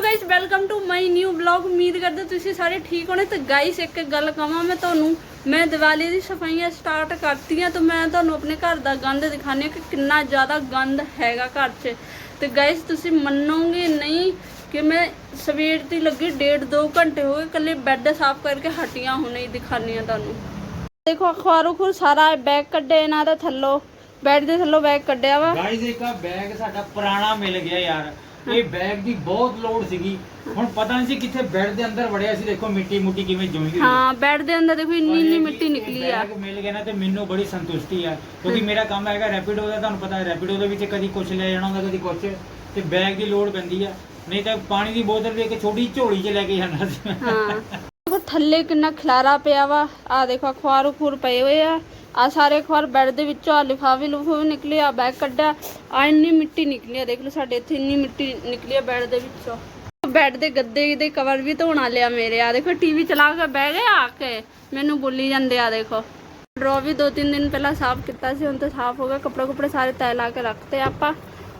Hello guys welcome to my new blog ਉਮੀਦ ਕਰਦੇ ਤੁਸੀਂ ਸਾਰੇ ਠੀਕ ਹੋਣੇ। ਤੇ ਗਾਇਸ ਇੱਕ ਗੱਲ ਕਹਾਂ ਮੈਂ ਤੁਹਾਨੂੰ। ਮੈਂ ਦੀਵਾਲੀ ਦੀ ਸਫਾਈਆਂ ਸਟਾਰਟ ਕਰਤੀਆਂ ਤਾਂ ਮੈਂ ਤੁਹਾਨੂੰ ਆਪਣੇ ਘਰ ਦਾ ਗੰਦ ਦਿਖਾਣੀ ਕਿ ਕਿੰਨਾ ਜ਼ਿਆਦਾ ਗੰਦ ਹੈਗਾ ਘਰ 'ਚ। ਤੇ ਗਾਇਸ ਤੁਸੀਂ ਮੰਨੋਗੇ ਨਹੀਂ ਕਿ ਮੈਂ ਸਵੇਰ ਦੀ ਲੱਗੀ ਡੇਢ ਦੋ ਘੰਟੇ ਹੋ ਕੱਲੇ ਬੈੱਡ ਸਾਫ਼ ਕਰਕੇ ਹਟੀਆਂ ਹੁਣੇ ਹੀ ਦਿਖਾਣੀ ਆ ਤੁਹਾਨੂੰ। ਦੇਖੋ, ਅਖਬਾਰੋਂ ਖੁਰ ਸਾਰਾ ਬੈਗ ਕੱਢੇ ਇਹਨਾਂ ਦਾ ਥੱਲੋਂ। ਬੈੱਡ ਦੇ ਥੱਲੋਂ ਬੈਗ ਕੱਢਿਆ ਵਾ। ਗਾਈਜ਼ ਇੱਕ ਬੈਗ ਸਾਡਾ ਪੁਰਾਣਾ ਮਿਲ ਗਿਆ ਯਾਰ। ਇਹ ਬੈਗ ਦੀ ਬਹੁਤ ਲੋੜ ਸੀਗੀ। ਹੁਣ ਪਤਾ ਨਹੀਂ ਸੀ ਕਿੱਥੇ ਬੈੱਡ ਦੇ ਅੰਦਰ ਵੜਿਆ ਸੀ। ਦੇਖੋ ਮਿੱਟੀ ਮੁੱਟੀ ਕਿਵੇਂ ਜੁਮੀ ਹੋਈ ਹੈ। ਬੈੱਡ ਦੇ ਅੰਦਰ ਦੇਖੋ ਇੰਨੀ ਇੰਨੀ ਮਿੱਟੀ ਨਿਕਲੀ ਆ। ਬੈਗ ਮਿਲ ਗਿਆ ਨਾ ਤੇ ਮੈਨੂੰ ਬੜੀ ਸੰਤੁਸ਼ਟੀ ਆ। ਕਿਉਂਕਿ ਮੇਰਾ ਕੰਮ ਹੈਗਾ ਰੈਪਿਡੋ ਦਾ ਤੁਹਾਨੂੰ ਪਤਾ ਹੈ ਰੈਪਿਡੋ ਦੇ ਵਿੱਚ ਕਦੀ ਕੁਝ ਲੈ ਜਾਣਾ ਹੁੰਦਾ ਕਦੀ ਕੁਝ ਤੇ ਬੈਗ ਦੀ ਲੋੜ ਪੈਂਦੀ ਆ। ਨਹੀਂ ਤਾਂ ਪਾਣੀ ਦੀ ਬੋਤਲ ਵੀ ਇੱਕ ਛੋਟੀ ਝੋਲੀ 'ਚ ਲੈ ਕੇ ਜਾਣਾ ਸੀ। ਹਾਂ। ਦੇਖੋ ਥੱਲੇ ਕਿੰਨਾ ਖਲਾਰਾ ਪਿਆ ਵਾ। ਆ ਦੇਖੋ ਅਖਬਾਰ ਖੂਰ ਪਏ ਹੋਏ ਆ। ਆ ਸਾਰੇ ਅਖਬਾਰ ਬੈੱਡ ਦੇ ਵਿੱਚੋਂ ਆ ਲਿਫਾਫੇ ਲੁਫਾਫੇ ਨਿਕਲੇ ਆ ਬੈਗ ਕੱਢਿਆ ਆ ਇੰਨੀ ਮਿੱਟੀ ਨਿਕਲੀ ਆ, ਦੇਖ ਲਓ ਸਾਡੇ ਇੱਥੇ ਇੰਨੀ ਮਿੱਟੀ ਨਿਕਲੀ ਆ ਬੈੱਡ ਦੇ ਵਿੱਚੋਂ। ਬੈੱਡ ਦੇ ਗੱਦੇ ਦੇ ਕਵਰ ਵੀ ਧੋਣਾ ਲਿਆ ਮੇਰੇ ਆ ਦੇਖੋ ਟੀਵੀ ਚਲਾ ਕੇ ਬਹਿ ਗਏ ਆ ਕੇ, ਮੈਨੂੰ ਬੋਲੀ ਜਾਂਦੇ ਆ, ਦੇਖੋ। ਡਰੋ ਵੀ ਦੋ ਤਿੰਨ ਦਿਨ ਪਹਿਲਾਂ ਸਾਫ਼ ਕੀਤਾ ਸੀ, ਹੁਣ ਤਾਂ ਸਾਫ਼ ਹੋ ਗਿਆ, ਕੱਪੜੇ ਕੁਪੜੇ ਸਾਰੇ ਤੈ ਲਾ ਕੇ ਰੱਖਤੇ ਆਪਾਂ,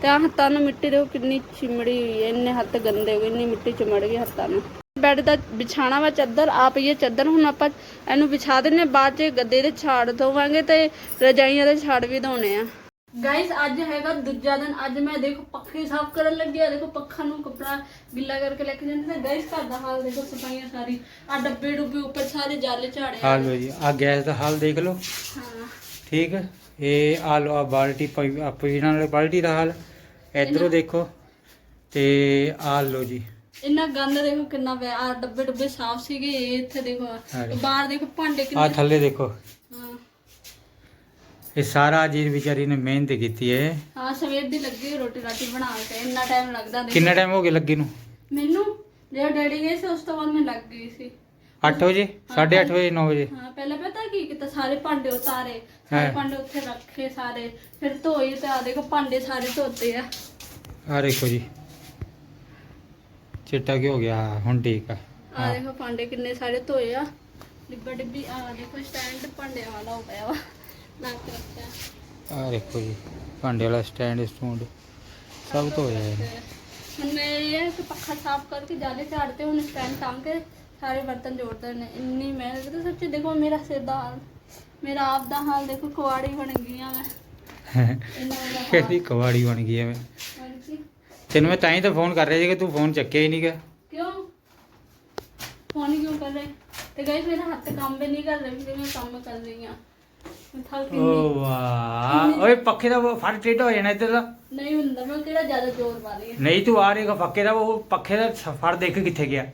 ਤੇ ਆ ਹੱਥਾਂ ਨੂੰ ਮਿੱਟੀ ਦੇਖੋ ਕਿੰਨੀ ਚਿਮੜੀ ਹੋਈ ਹੈ ਇੰਨੇ ਹੱਥ ਗੰਦੇ ਹੋ ਗਏ, ਇੰਨੀ ਮਿੱਟੀ ਚਿਮੜ ਗਈ ਹੱਥਾਂ ਨੂੰ। ਬੈੱਡ ਦਾ ਵਿਛਾਣਾ ਵਾ ਚੱਦਰ ਆ ਪਈ ਹੈ ਚੱਦਰ ਹੁਣ ਆਪਾਂ ਇਹਨੂੰ ਵਿਛਾ ਦਿੰਨੇ ਬਾਅਦ ਚ ਗੱਦੇ ਦੇ ਛਾੜ ਧੋਵਾਂਗੇ ਤੇ ਰਜਾਈਆਂ ਦੇ ਛਾੜ ਵੀ ਧੋਣੇ ਆ। ਗਾਇਸ ਅੱਜ ਹੈਗਾ ਦੂਜਾ ਦਿਨ ਅੱਜ ਮੈਂ ਦੇਖੋ ਪੱਖੇ ਸਾਫ਼ ਕਰਨ ਲੱਗੀ ਆ ਦੇਖੋ ਪੱਖਾ ਨੂੰ ਕਪੜਾ ਗਿੱਲਾ ਕਰਕੇ ਲੈ ਕੇ ਜਾਂਦੇ ਨੇ ਗਾਇਸ ਘਰ ਦਾ ਹਾਲ ਦੇਖੋ ਸਫਾਈਆਂ ਸਾਰੀ ਆ ਡੱਬੇ ਡੁੱਬੇ ਉੱਪਰ ਸਾਰੇ ਜਾਲੇ ਝਾੜੇ ਆ। ਲੋ ਜੀ ਆ ਗੈਸ ਦਾ ਹਾਲ ਦੇਖ ਲਓ। ਹਾਂ। ਠੀਕ ਇਹ ਆ ਲੋ ਆ ਬਾਲਟੀ ਪਈ ਆ ਪੀਣ ਵਾਲੀ ਬਾਲਟੀ ਦਾ ਹਾਲ। ਇਧਰੋਂ ਦੇਖੋ ਤੇ ਆ ਲੋ ਜੀ। ਇੰਨਾ ਗੰਦ ਦੇਖੋ ਕਿੰਨਾ ਪਿਆ ਆ ਡੱਬੇ ਡੁੱਬੇ ਸਾਫ਼ ਸੀਗੇ ਇਹ ਇੱਥੇ ਦੇਖੋ ਹਾਂਜੀ। ਬਾਹਰ ਦੇਖੋ ਭਾਂਡੇ ਆ ਕਿੰਨੇ ਥੱਲੇ ਦੇਖੋ। ਹਾਂ। ਇਹ ਸਾਰਾ ਜੀ ਵਿਚਾਰੀ ਨੇ ਮਿਹਨਤ ਕੀਤੀ ਹੈ ਹਾਂ ਸਵੇਰ ਦੀ ਲੱਗੀ ਹੋਈ ਰੋਟੀ ਰਾਟੀ ਬਣਾ ਕੇ ਇੰਨਾ ਟਾਈਮ ਲੱਗਦਾ ਦੇਖੋ। ਕਿੰਨਾ ਟਾਈਮ ਹੋ ਗਿਆ ਲੱਗੀ ਨੂੰ? ਮੈਨੂੰ? ਜਦੋਂ ਡੈਡੀ ਗਏ ਸੀ ਉਸ ਤੋਂ ਬਾਅਦ ਮੈਂ ਲੱਗ ਗਈ ਸੀ। 8 ਵਜੇ? 8:30 ਵਜੇ 9 ਵਜੇ? ਹਾਂ ਪਹਿਲਾਂ ਪਤਾ ਕੀ ਕੀਤਾ ਸਾਰੇ ਭਾਂਡੇ ਉਤਾਰੇ ਸਾਰੇ ਹਾਂ। ਭਾਂਡੇ ਉੱਥੇ ਰੱਖੇ ਸਾਰੇ ਫਿਰ ਧੋਏ ਤੇ ਆ ਦੇਖੋ ਭਾਂਡੇ ਸਾਰੇ ਧੋਤੇ ਆ। ਆ ਦੇਖੋ ਜੀ। ਚਿੱਟਾ ਕੀ ਹੋ ਗਿਆ? ਹਾਂ, ਹੁਣ ਠੀਕ ਆ। ਆ ਦੇਖੋ ਭਾਂਡੇ ਕਿੰਨੇ ਸਾਰੇ ਧੋਏ ਆ। ਡਿੱਬਾ ਡਿੱਬੀ ਆ ਦੇਖੋ ਸਟੈਂਡ ਭਾਂਡਿਆਂ ਵਾਲਾ ਹੋ ਪਿਆ ਵਾ। ਲਾ ਕੇ ਰੱਖਿਆ। ਆ ਦੇਖੋ ਜੀ ਭਾਂਡੇ ਵਾਲਾ ਸਟੈਂਡ ਸਟੂੰਡ ਸਭ ਤੋਂ ਹੋਇਆ ਹੈ ਹੁਣ ਮੈਂ ਇਹ ਕਿ ਪੱਖਾ ਸਾਫ਼ ਕਰਕੇ ਜਾਲੇ ਝਾੜਤੇ ਹੁਣ ਸਟੈਂਡ ਟੰਗ ਕੇ ਸਾਰੇ ਬਰਤਨ ਜੋੜਦੇ ਨੇ। ਇੰਨੀ ਮਿਹਨਤ ਤੇ ਸੱਚੀ ਦੇਖੋ ਮੇਰਾ ਸਿਰ ਦਾ ਹਾਲ ਮੇਰਾ ਆਪ ਦਾ ਹਾਲ ਦੇਖੋ ਕੁਆੜੀ ਬਣ ਗਈ ਆ ਮੈਂ। ਇੰਨਾ ਮੇਰਾ ਹਾਲ। ਕਿਹਦੀ ਕਵਾੜੀ ਬਣ ਗਈ ਐਵੇਂ ਹੋਰ ਕੀ? ਤੈਨੂੰ ਮੈਂ ਤਾਂ ਹੀ ਤਾਂ ਫੋਨ ਕਰ ਰਿਹਾ ਸੀ ਕਿ ਤੂੰ ਫੋਨ ਚੱਕਿਆ ਹੀ ਨਹੀਂਗਾ ਕਿਉਂ? ਫੋਨ ਕਿਉਂ ਕਰ ਰਹੇ? ਤੇ ਗਾਇਸ ਮੇਰਾ ਹੱਥ ਕੰਮ ਵੀ ਨਹੀਂ ਕਰ ਰਿਹਾ ਕਿ ਮੈਂ ਕੰਮ ਕਰ ਰਹੀ ਹਾਂ। ਮੈਂ ਥੱਕ ਓ ਵਾਹ। ਓਏ ਪੱਖੇ ਦਾ ਉਹ ਫੜ ਟੇਢਾ ਹੋ ਜਾਣਾ ਇੱਧਰ ਦਾ? ਨਹੀਂ ਹੁੰਦਾ ਮੈਂ ਕਿਹੜਾ ਜ਼ਿਆਦਾ ਜ਼ੋਰ ਪਾ ਰਹੀ ਨਹੀਂ ਤੂੰ ਆ ਰਹੇਗਾ ਪੱਖੇ ਦਾ ਉਹ ਪੱਖੇ ਦਾ ਸ- ਫੜ ਦੇਖ ਕਿੱਥੇ ਗਿਆ।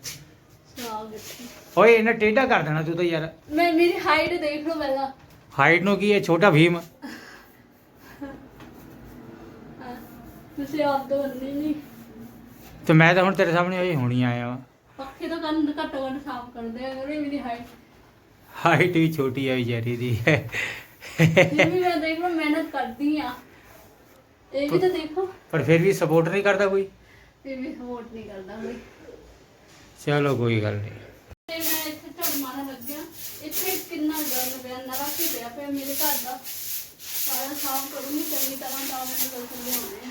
ਓਏ ਇਹਨਾਂ ਟੇਢਾ ਕਰ ਦੇਣਾ ਤੂੰ ਤਾਂ ਯਾਰ। ਮੈਂ ਮੇਰੀ ਹਾਈਟ ਦੇਖ ਲਓ ਪਹਿਲਾਂ। ਹਾਈਟ ਨੂੰ ਕੀ ਹੈ? ਛੋਟਾ ਭੀਮ ਹਾਂ, ਤੁਸੀਂ ਆਪ ਤੋਂ ਬੰਦੇ ਨਹੀਂ। ਤੇ ਮੈਂ ਤਾਂ ਹੁਣ ਤੇਰੇ ਸਾਹਮਣੇ ਹੋਈ ਹੁਣੀ ਆਇਆ ਵਾਂ। ਪੱਖੇ ਤੋਂ ਕੰਨ ਘੱਟੋ ਘੱਟ ਸਾਫ਼ ਕਰਦੇ ਆ ਅਗਰ ਮੇਰੀ ਹਾਈਟ ਹਾਈਟ ਵੀ ਛੋਟੀ ਆ ਵਿਚਾਰੀ ਦੀ। ਫਿਰ ਵੀ ਮੈਂ ਦੇਖ ਲਓ ਮਿਹਨਤ ਕਰਦੀ ਆ। ਇਹ ਵੀ ਤਾਂ ਦੇਖੋ। ਪਰ ਫਿਰ ਵੀ ਸਪੋਰਟ ਨਹੀਂ ਕਰਦਾ ਕੋਈ? ਫਿਰ ਵੀ ਸਪੋਰਟ ਨਹੀਂ ਕਰਦਾ ਕੋਈ। ਚਲੋ ਕੋਈ ਗੱਲ ਨਹੀਂ। ਤੇ ਮੈਂ ਇੱਥੇ ਝੜ ਮਾਰਨ ਲੱਗਿਆ। ਇੱਥੇ ਕਿੰਨਾ ਗੰਦ ਪਿਆ ਨਰਾ ਕੀ ਪਿਆ ਪਿਆ ਮੇਰੇ ਘਰ ਦਾ। ਸਾਰਾ ਸਾਫ਼ ਕਰੂੰਗੀ ਚੰਗੀ ਤਰ੍ਹਾਂ ਤਾਂ ਮੈਨੂੰ ਕਰ ਸਕਦੇ ਹੋਣੇ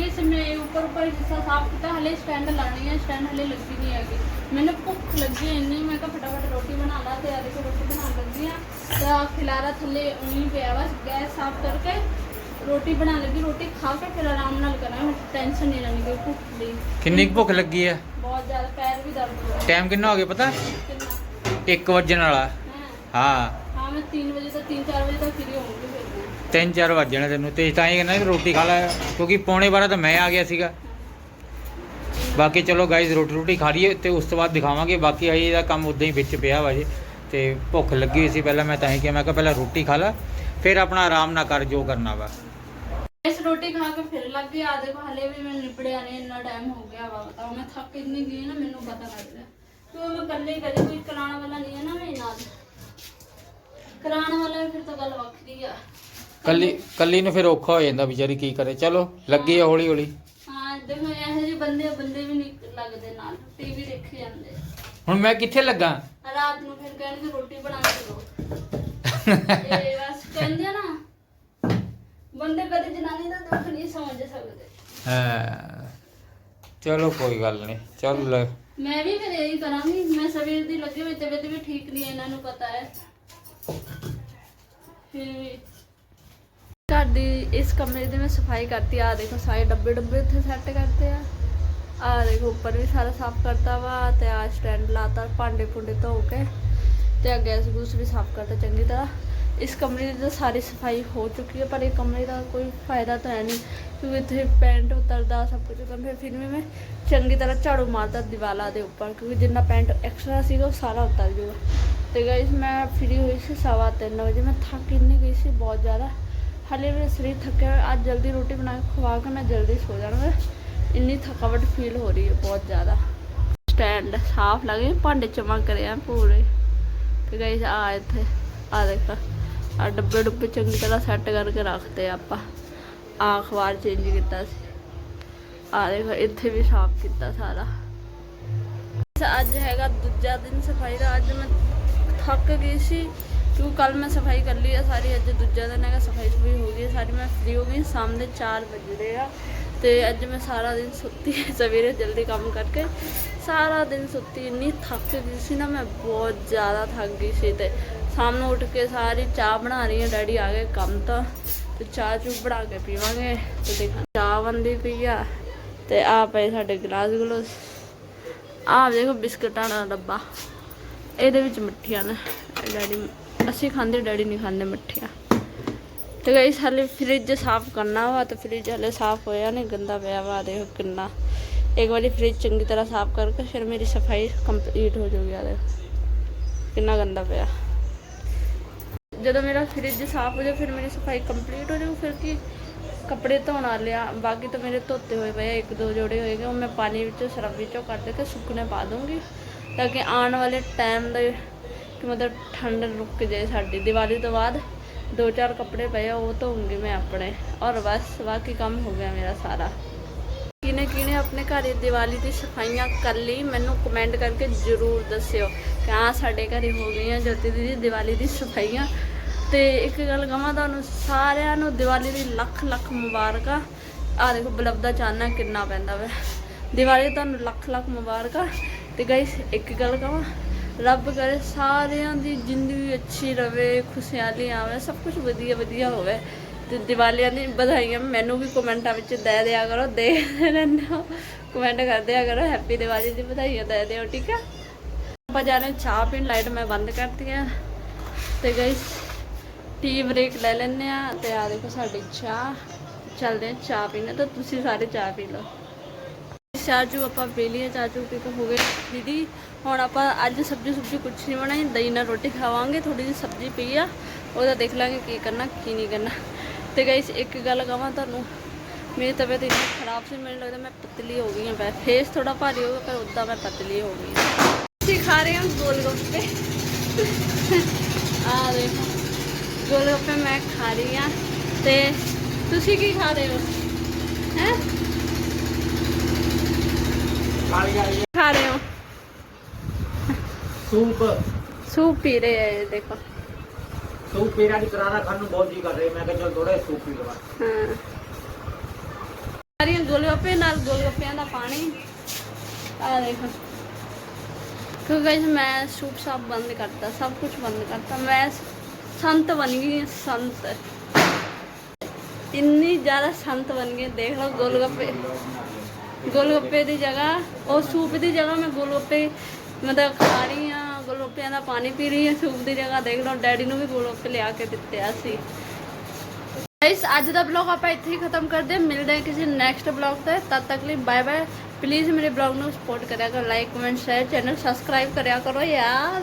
ਉੱਪਰ ਉੱਪਰ ਹਿੱਸਾ ਸਾਫ਼ ਕੀਤਾ ਹਲੇ ਸਟੈਂਡ ਲਾਣੀ ਹੈ ਸਟੈਂਡ ਹਲੇ ਲੱਗੀ ਨਹੀਂ ਹੈਗੀ। ਮੈਨੂੰ ਭੁੱਖ ਲੱਗੀ ਹੈ ਇੰਨੀ ਮੈਂ ਕਿਹਾ ਫਟਾਫਟ ਰੋਟੀ ਬਣਾ ਲਾ ਤੇ ਆ ਦੇਖੋ ਰੋਟੀ ਬਣਾਉਣ ਲੱਗੀ ਆ। ਤਾਂ ਖਿਲਾਰਾ ਥੱਲੇ ਉਹੀ ਪਿਆ ਵਾ ਗੈਸ ਸਾਫ਼ ਕਰਕੇ ਰੋਟੀ ਬਣਾਉਣ ਲੱਗੀ ਰੋਟੀ ਖਾ ਕੇ ਫਿਰ ਆਰਾਮ ਨਾਲ ਕਰਾਂ ਮੈਂ ਟੈਨਸ਼ਨ ਨਹੀਂ ਲੈਣੀ ਕੋਈ ਭੁੱਖ ਦੀ। ਕਿੰਨੀ ਭੁੱਖ ਲੱਗੀ ਹੈ ਬਹੁਤ ਜ਼ਿਆਦਾ ਪੈਰ ਵੀ ਦਰਦ ਹੋ ਰਿਹਾ। ਟਾਈਮ ਕਿੰਨਾ ਹੋ ਗਿਆ ਪਤਾ? ਕਿੰਨਾ? 1 ਵਜੇ ਵਾਲਾ। ਹਾਂ? ਹਾਂ। ਮੈਂ 3 ਵਜੇ ਤੋਂ 3-4 ਵਜੇ ਤੱਕ ਫ੍ਰੀ ਹੋਊਂਗੀ ਤਿੰਨ ਚਾਰ ਵੱਜ ਜਾਣੇ ਤੈਨੂੰ, ਤੇ ਤਾਂ ਹੀ ਕਹਿੰਦਾ ਕਿ ਰੋਟੀ ਖਾ ਲੈ, ਕਿਉਂਕਿ ਪੌਣੇ 12 ਤਾਂ ਮੈਂ ਆ ਗਿਆ ਸੀਗਾ। ਬਾਕੀ ਚਲੋ ਗਾਇਜ਼ ਰੋਟੀ ਰੋਟੀ ਖਾ ਲਈਏ, ਤੇ ਉਸ ਤੋਂ ਬਾਅਦ ਦਿਖਾਵਾਂਗੇ, ਬਾਕੀ ਆਈ ਇਹਦਾ ਕੰਮ ਉਦਾਂ ਹੀ ਵਿੱਚ ਪਿਆ ਵਾ ਜੀ, ਤੇ ਭੁੱਖ ਲੱਗੀ ਹੋਈ ਸੀ ਪਹਿਲਾਂ, ਮੈਂ ਤਾਂ ਹੀ ਕਿਹਾ, ਮੈਂ ਕਿਹਾ ਪਹਿਲਾਂ ਰੋਟੀ ਖਾ ਲੈ, ਫਿਰ ਆਪਣਾ ਆਰਾਮ ਨਾ ਕਰ ਜੋ ਕਰਨਾ ਵਾ। ਇਸ ਰੋਟੀ ਖਾ ਕੇ ਫਿਰ ਲੱਗ ਗਿਆ ਦੇਖੋ ਹਲੇ ਵੀ ਮੈਂ ਨਿਪੜਿਆ ਨਹੀਂ ਇੰਨਾ ਟਾਈਮ ਹੋ ਗਿਆ ਵਾ ਬਤਾਓ ਮੈਂ ਥੱਕ ਇੰਨੀ ਗਈ ਨਾ, ਮੈਨੂੰ ਪਤਾ ਲੱਗ ਗਿਆ। ਕਿਉਂ ਮੈਂ ਕੱਲੇ ਕੱਲੇ ਕੋਈ ਕਰਾਉਣ ਵਾਲਾ ਨਹੀਂ ਹੈ ਨਾ ਮੇਰੇ ਨਾਲ? ਕਰਾਉਣ ਵਾਲਾ ਫਿਰ ਤਾਂ ਗੱਲ ਵੱਖਰੀ ਆ। ਕੱਲੀ ਕੱਲੀ ਨੂੰ ਫਿਰ ਔਖਾ ਹੋ ਜਾਂਦਾ ਵਿਚਾਰੀ ਕੀ ਕਰੇ। ਚਲੋ ਲੱਗੀ ਆ ਹੌਲੀ ਹੌਲੀ ਹਾਂ ਦੇਖੋ ਇਹੋ ਜਿਹੇ ਬੰਦੇ ਬੰਦੇ ਵੀ ਨਹੀਂ ਲੱਗਦੇ ਨਾਲ। ਟੀਵੀ ਦੇਖੀ ਜਾਂਦੇ। ਹੁਣ ਮੈਂ ਕਿੱਥੇ ਲੱਗਾ? ਰਾਤ ਨੂੰ ਫਿਰ ਕਹਿਣਗੇ ਰੋਟੀ ਬਣਾ ਕੇ ਦਿਓ ਇਹ ਬਸ ਕਹਿੰਦੇ ਆ ਨਾ ਬੰਦੇ ਕਦੇ ਜਨਾਨੀ ਦਾ ਦੁੱਖ ਨਹੀਂ ਸਮਝ ਸਕਦੇ। ਹਾਂ। ਚਲੋ ਕੋਈ ਗੱਲ ਨਹੀਂ। ਚੱਲ। ਮੈਂ ਵੀ ਫਿਰ ਇਹੀ ਕਰਾਂਗੀ। ਮੈਂ ਸਵੇਰ ਦੀ ਲੱਗੀ ਹੋਈ ਤਬੀਅਤ ਵੀ ਠੀਕ ਨਹੀਂ ਇਹਨਾਂ ਨੂੰ ਪਤਾ ਹੈ। ਫਿਰ ਵੀ ਦੀ, ਇਸ ਕਮਰੇ ਦੀ ਮੈਂ ਸਫ਼ਾਈ ਕਰਤੀ ਆ ਦੇਖੋ ਸਾਰੇ ਡੱਬੇ ਡੱਬੇ ਉੱਥੇ ਸੈੱਟ ਕਰਤੇ ਆ। ਆ ਦੇਖੋ ਉੱਪਰ ਵੀ ਸਾਰਾ ਸਾਫ਼ ਕਰਤਾ ਵਾ, ਤੇ ਆ ਸਟੈਂਡ ਲਾਤਾ, ਭਾਂਡੇ ਭੁੰਡੇ ਧੋ ਕੇ, ਤੇ ਆ ਗੈਸ ਗੂਸ ਵੀ ਸਾਫ਼ ਕਰਤਾ ਚੰਗੀ ਤਰ੍ਹਾਂ। ਇਸ ਕਮਰੇ ਦੀ ਤਾਂ ਸਾਰੀ ਸਫ਼ਾਈ ਹੋ ਚੁੱਕੀ ਹੈ ਪਰ ਇਹ ਕਮਰੇ ਦਾ ਕੋਈ ਫਾਇਦਾ ਤਾਂ ਹੈ ਨਹੀਂ, ਕਿਉਂਕਿ ਇੱਥੇ ਪੈਂਟ ਉਤਰਦਾ, ਸਭ ਕੁਝ ਉਤਰਦਾ, ਫਿਰ ਵੀ ਮੈਂ ਚੰਗੀ ਤਰ੍ਹਾਂ ਝਾੜੂ ਮਾਰਦਾ ਦੀਵਾਲਾ ਦੇ ਉੱਪਰ, ਕਿਉਂਕਿ ਜਿੰਨਾ ਪੈਂਟ ਐਕਸਟਰਾ ਸੀਗਾ, ਉਹ ਸਾਰਾ ਉਤਰ ਜੂਗਾ। ਤੇ ਗਾਇਸ ਮੈਂ ਫ੍ਰੀ ਹੋਈ ਸੀ ਸਵਾ ਤਿੰਨ ਵਜੇ, ਮੈਂ ਥੱਕ ਇੰਨੀ ਗਈ ਸੀ ਬਹੁਤ ਜ਼ਿਆਦਾ। ਹਾਲੇ ਮੇਰਾ ਸਰੀਰ ਥੱਕਿਆ ਹੋਇਆ, ਅੱਜ ਜਲਦੀ ਰੋਟੀ ਬਣਾ ਕੇ ਖਵਾ ਕੇ ਮੈਂ ਜਲਦੀ ਸੋ ਜਾਣਾ ਇੰਨੀ ਥਕਾਵਟ ਫੀਲ ਹੋ ਰਹੀ ਹੈ ਬਹੁਤ ਜ਼ਿਆਦਾ। ਸਟੈਂਡ ਸਾਫ਼ ਲੱਗੇ ਭਾਂਡੇ ਚਮਕ ਰਹੇ ਪੂਰੇ। ਤੇ ਗਾਇਸ ਆ ਇੱਥੇ, ਆ ਦੇਖੋ, ਆ ਡੱਬੇ ਡੁੱਬੇ ਚੰਗੀ ਤਰ੍ਹਾਂ ਸੈੱਟ ਕਰਕੇ ਰੱਖਦੇ ਆਪਾਂ। ਆ ਅਖਬਾਰ ਚੇਂਜ ਕੀਤਾ ਸੀ। ਆ ਦੇਖੋ, ਇੱਥੇ ਵੀ ਸਾਫ਼ ਕੀਤਾ ਸਾਰਾ। ਅੱਜ ਹੈਗਾ ਦੂਜਾ ਦਿਨ ਸਫ਼ਾਈ ਦਾ, ਅੱਜ ਮੈਂ ਥੱਕ ਗਈ ਸੀ। ਕਿਉਂ ਕੱਲ ਮੈਂ ਸਫ਼ਾਈ ਕਰ ਲਈ ਆ ਸਾਰੀ, ਅੱਜ ਦੂਜਾ ਦਿਨ ਹੈਗਾ, ਸਫ਼ਾਈ ਸਫ਼ਾਈ ਹੋ ਗਈ ਸਾਰੀ। ਮੈਂ ਫ੍ਰੀ ਹੋ ਗਈ ਸ਼ਾਮ ਦੇ 4 ਵਜ ਆ ਤੇ ਅੱਜ ਮੈਂ ਸਾਰਾ ਦਿਨ ਸੁੱਤੀ ਸਵੇਰੇ ਜਲਦੀ ਕੰਮ ਕਰਕੇ। ਸਾਰਾ ਦਿਨ ਸੁੱਤੀ, ਇੰਨੀ ਥੱਕ ਗਈ ਸੀ ਨਾ, ਮੈਂ ਬਹੁਤ ਜ਼ਿਆਦਾ ਥੱਕ ਗਈ ਸੀ ਤੇ ਸ਼ਾਮ ਨੂੰ ਉੱਠ ਕੇ ਸਾਰੀ ਚਾਹ ਬਣਾ ਰਹੀ ਹਾਂ ਡੈਡੀ ਆ ਗਏ ਕੰਮ ਤਾਂ। ਤੇ ਚਾਹ ਚੂ ਬਣਾ ਕੇ ਪੀਵਾਂਗੇ ਤੇ ਦੇਖਾਂ, ਚਾਹ ਬੰਦੀ ਪਈ ਆ ਤੇ ਆ ਪਏ ਸਾਡੇ ਗਲਾਸ ਗਲੋਸ। ਆਹ ਦੇਖੋ ਬਿਸਕਟਾਂ ਦਾ ਡੱਬਾ, ਇਹਦੇ ਵਿੱਚ ਮਿੱਠੀਆਂ ਨੇ ਡੈਡੀ ਅਸੀਂ ਖਾਂਦੇ, ਡੈਡੀ ਨਹੀਂ ਖਾਂਦੇ ਮੱਠੀਆਂ। ਤੇ ਗਈ ਹਾਲੇ ਫ੍ਰਿਜ ਸਾਫ਼ ਕਰਨਾ ਵਾ, ਤੇ ਫ੍ਰਿਜ ਹਲੇ ਸਾਫ਼ ਹੋਇਆ ਨਹੀਂ ਗੰਦਾ ਪਿਆ ਵਾ, ਦੇਖੋ ਕਿੰਨਾ। ਇੱਕ ਵਾਰੀ ਫ੍ਰਿਜ ਚੰਗੀ ਤਰ੍ਹਾਂ ਸਾਫ਼ ਕਰਕੇ, ਫਿਰ ਮੇਰੀ ਸਫ਼ਾਈ ਕੰਪਲੀਟ ਹੋ ਜਾਊਗੀ ਆ ਦੇਖੋ। ਕਿੰਨਾ ਗੰਦਾ ਪਿਆ। ਜਦੋਂ ਮੇਰਾ ਫ੍ਰਿਜ ਸਾਫ਼ ਹੋ ਜਾਏ ਫਿਰ ਮੇਰੀ ਸਫ਼ਾਈ ਕੰਪਲੀਟ ਹੋ ਜਾਊ, ਫਿਰ ਕੀ? ਕੱਪੜੇ ਧੋਣ ਵਾਲੇ ਆ, ਬਾਕੀ ਤਾਂ ਮੇਰੇ ਧੋਤੇ ਹੋਏ ਪਏ ਆ, ਇੱਕ ਦੋ ਜੋੜੇ ਹੋਏਗੇ ਉਹ ਮੈਂ ਪਾਣੀ ਵਿੱਚੋਂ ਸਰਫ ਵਿੱਚੋਂ ਕੱਢ ਕੇ ਸੁੱਕਣੇ ਪਾ ਦੂੰਗੀ ਤਾਂ ਕਿ ਆਉਣ ਵਾਲੇ ਟਾਈਮ ਦੇ ਕਿ ਮਤਲਬ ਠੰਡ ਰੁਕ ਜਾਏ ਸਾਡੀ। ਦੀਵਾਲੀ ਤੋਂ ਬਾਅਦ ਦੋ ਚਾਰ ਕੱਪੜੇ ਪਏ ਆ, ਉਹ ਧੋਉਂਗੀ ਮੈਂ ਆਪਣੇ। ਔਰ ਬਸ, ਬਾਕੀ ਕੰਮ ਹੋ ਗਿਆ ਮੇਰਾ ਸਾਰਾ। ਕਿਨੇ ਕਿਨੇ ਆਪਣੇ ਘਰ ਦੀਵਾਲੀ ਦੀ ਸਫਾਈਆਂ ਕਰ ਲਈ, ਮੈਨੂੰ ਕਮੈਂਟ ਕਰਕੇ ਜ਼ਰੂਰ ਦੱਸਿਓ ਕਿ ਹਾਂ ਸਾਡੇ ਘਰੇ ਹੋ ਗਈਆਂ ਜੋਤੀ ਦੀਦੀ ਦੀਵਾਲੀ ਦੀ ਸਫਾਈਆਂ। ਤੇ ਇੱਕ ਗੱਲ ਕਹਾਂ ਤੁਹਾਨੂੰ, ਸਾਰਿਆਂ ਨੂੰ ਦੀਵਾਲੀ ਦੀ ਲੱਖ ਲੱਖ ਮੁਬਾਰਕਾਂ। ਆ ਦੇਖੋ, ਬਲਬ ਦਾ ਚਾਨਣਾ ਕਿੰਨਾ ਪੈਂਦਾ ਵਾ। ਦੀਵਾਲੀ ਤੁਹਾਨੂੰ ਲੱਖ ਲੱਖ ਮੁਬਾਰਕਾਂ। ਤੇ ਗਾਇਸ ਇੱਕ ਗੱਲ ਕਹਾਂ ਰੱਬ ਕਰੇ ਸਾਰਿਆਂ ਦੀ ਜ਼ਿੰਦਗੀ ਅੱਛੀ ਰਵੇ ਖੁਸ਼ਹਾਲੀ ਆਵੇ, ਸਭ ਕੁਝ ਵਧੀਆ ਵਧੀਆ ਹੋਵੇ। ਤੇ ਦੀਵਾਲੀਆਂ ਦੀ ਵਧਾਈਆਂ ਮੈਨੂੰ ਵੀ ਕਮੈਂਟਾਂ ਵਿੱਚ ਦੇ ਦਿਆ ਕਰੋ, ਦੇ ਰਹਿੰਦੇ ਹੋ। ਕਮੈਂਟ ਕਰ ਦਿਆ ਕਰੋ, ਹੈਪੀ ਦੀਵਾਲੀ ਦੀ ਵਧਾਈਆਂ ਦੇ ਦਿਓ, ਠੀਕ ਹੈ ਆਪਾਂ ਜਾ ਰਹੇ ਹਾਂ ਚਾਹ ਪੀਣ, ਲਾਈਟ ਮੈਂ ਬੰਦ ਕਰਤੀ ਹੈ ਤੇ ਗਾਇਸ ਟੀ ਬ੍ਰੇਕ ਲੈ ਲੈਂਦੇ ਆ ਤੇ ਆ ਦੇਖੋ ਸਾਡੀ ਚਾਹ। ਚੱਲਦੇ ਆ ਚਾਹ ਪੀਣਾ, ਤਾਂ ਤੁਸੀਂ ਸਾਰੇ ਚਾਹ ਪੀ ਲਓ। ਚਾਹ ਚਾਚੂ ਆਪਾਂ ਪੀ ਲਈ ਚਾਹ ਚਾਚੂ ਪੀ ਕੇ ਹੋ ਗਏ। ਦੀਦੀ ਹੁਣ ਆਪਾਂ ਅੱਜ ਸਬਜ਼ੀ ਸੁਬਜ਼ੀ ਕੁਛ ਨਹੀਂ ਬਣਾਈ, ਦਹੀਂ ਨਾਲ ਰੋਟੀ ਖਾਵਾਂਗੇ ਥੋੜੀ ਜਿਹੀ ਸਬਜ਼ੀ ਪਈ ਆ, ਉਹਦਾ ਦੇਖ ਲਾਂਗੇ ਕੀ ਕਰਨਾ, ਕੀ ਨਹੀਂ ਕਰਨਾ। ਤੇ ਗਾਇਸ ਇੱਕ ਗੱਲ ਕਹਾਂ ਤੁਹਾਨੂੰ, ਮੇਰੀ ਤਬੀਅਤ ਇੰਨੀ ਖਰਾਬ ਸੀ, ਮੈਨੂੰ ਲੱਗਦਾ ਮੈਂ ਪਤਲੀ ਹੋ ਗਈ ਹਾਂ ਫੇਸ ਥੋੜਾ ਭਾਰੀ ਹੋ ਗਿਆ, ਪਰ ਉਦਾਂ ਮੈਂ ਪਤਲੀ ਹੋ ਗਈ ਹਾਂ। ਅਸੀਂ ਖਾ ਰਹੇ ਹਾਂ ਗੋਲ ਗੱਪੇ ਆ ਦੇਖੋ ਗੋਲ ਗੱਪੇ ਮੈਂ ਖਾ ਰਹੀ ਹਾਂ। ਤੇ ਤੁਸੀਂ ਕੀ ਖਾ ਰਹੇ ਹੋ? ਹੈ? ਖਾ ਰਹੇ ਹੋ। ਸੂਪ। ਸੂਪ ਪੀ ਰਹੇ ਹੈ ਇਹ ਦੇਖੋ। ਸੂਪ ਪੀਣਾ ਦੀ ਕਰਾਰਾ ਖਾਣ ਨੂੰ ਬਹੁਤ ਜੀ ਕਰ ਰਿਹਾ। ਮੈਂ ਕਿਹਾ ਚਲ ਥੋੜਾ ਸੂਪ ਪੀ ਲਵਾਂ। ਹਾਂ। ਸਾਰੀਆਂ ਗੋਲਗੱਪੇ ਨਾਲ ਗੋਲਗੱਪਿਆਂ ਦਾ ਪਾਣੀ। ਆ ਦੇਖੋ। ਕਿਉਂਕਿ guys ਮੈਂ ਸੂਪ ਸਾਪ ਬੰਦ ਕਰਤਾ ਸਭ ਕੁਝ ਬੰਦ ਕਰਤਾ। ਮੈਂ ਸੰਤ ਬਣ ਗਈ ਹਾਂ, ਸੰਤ। ਇੰਨੀ ਜ਼ਿਆਦਾ ਸੰਤ ਬਣ ਗਈ ਦੇਖ ਲਓ ਗੋਲਗੱਪੇ। ਗੋਲਗੱਪੇ ਦੀ ਜਗ੍ਹਾ ਉਹ ਸੂਪ ਦੀ ਜਗ੍ਹਾ ਮੈਂ ਗੋਲਗੱਪੇ ਮਤਲਬ ਖਾ ਰਹੀ ਹਾਂ ਗੋਲਗੱਪਿਆਂ ਦਾ ਪਾਣੀ ਪੀ ਰਹੀ ਹਾਂ, ਸੂਪ ਦੀ ਜਗ੍ਹਾ ਦੇਖ ਲਓ, ਡੈਡੀ ਨੂੰ ਵੀ ਗੋਲਗੱਪੇ ਲਿਆ ਕੇ ਦਿੱਤੇ ਆ ਸੀ ਗਾਇਸ ਅੱਜ ਦਾ ਬਲੌਗ ਆਪਾਂ ਇੱਥੇ ਹੀ ਖਤਮ ਕਰਦੇ ਹਾਂ। ਮਿਲਦੇ ਹਾਂ ਕਿਸੇ ਨੈਕਸਟ ਬਲੌਗ ਤੇ। ਤਦ ਤੱਕ ਲਈ ਬਾਏ ਬਾਏ ਪਲੀਜ਼ ਮੇਰੇ ਬਲੌਗ ਨੂੰ ਸਪੋਰਟ ਕਰਿਆ ਕਰੋ like comment share channel subscribe ਕਰਿਆ ਕਰੋ, ਯਾਰ।